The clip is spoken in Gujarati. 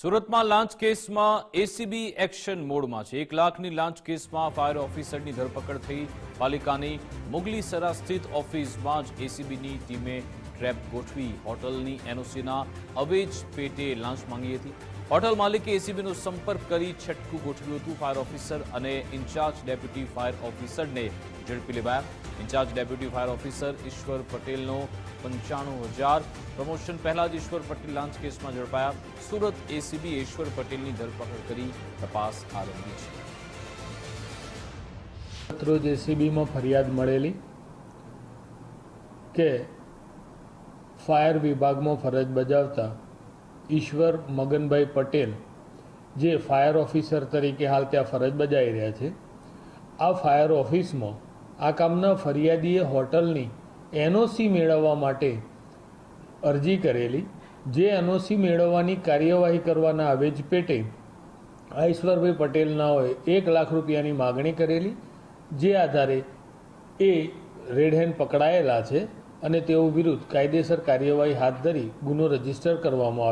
સુરતમાં લાંચ કેસમાં એસીબી એક્શન મોડમાં છે. એક લાખની લાંચ કેસમાં ફાયર ઓફિસરની ધરપકડ થઈ. પાલિકાની મુગલીસરા સ્થિત ઓફિસમાં જ એસીબીની ટીમે ટ્રેપ ગોઠવી. હોટલની એનઓસીના અવેજ પેટે લાંચ માંગી હતી. હોટલ માલિકે એસીબીનો સંપર્ક કરી છટકું ગોઠવ્યું હતું ફાયર ઓફિસર અને ઇન્ચાર્જ ડેપ્યુટી ફાયર ઓફિસરને ઝડપી લેવાયા. ઇન્ચાર્જ ડેપ્યુટી ફાયર ઓફિસર ઈશ્વર પટેલનો પંચાણું હજાર. પ્રમોશન પહેલા જ ઈશ્વર પટેલ લાંચ કેસમાં ઝડપાયા. સુરત એસીબી ઈશ્વર પટેલની ધરપકડ કરી તપાસ આરંભી છે. રોજ એસીબીમાં ફરિયાદ મળેલી કે ફાયર વિભાગમાં ફરજ બજાવતા ઈશ્વર મગનભાઈ પટેલ, જે ફાયર ઓફિસર તરીકે હાલ ત્યાં ફરજ બજાવી રહ્યા છે, આ ફાયર ઓફિસમાં આ કામના ફરિયાદીએ હોટલની એનઓસી મેળવવા માટે અરજી કરેલી, જે એનઓસી મેળવવાની કાર્યવાહી કરવાના આવેજ પેટે આ ઈશ્વરભાઈ પટેલનાઓએ એક લાખ રૂપિયાની માગણી કરેલી, જે આધારે એ રેડ પકડાયેલા છે અને તેઓ વિરુદ્ધ કાયદેસર કાર્યવાહી હાથ ધરી ગુનો રજિસ્ટર કરવામાં આવ્યો.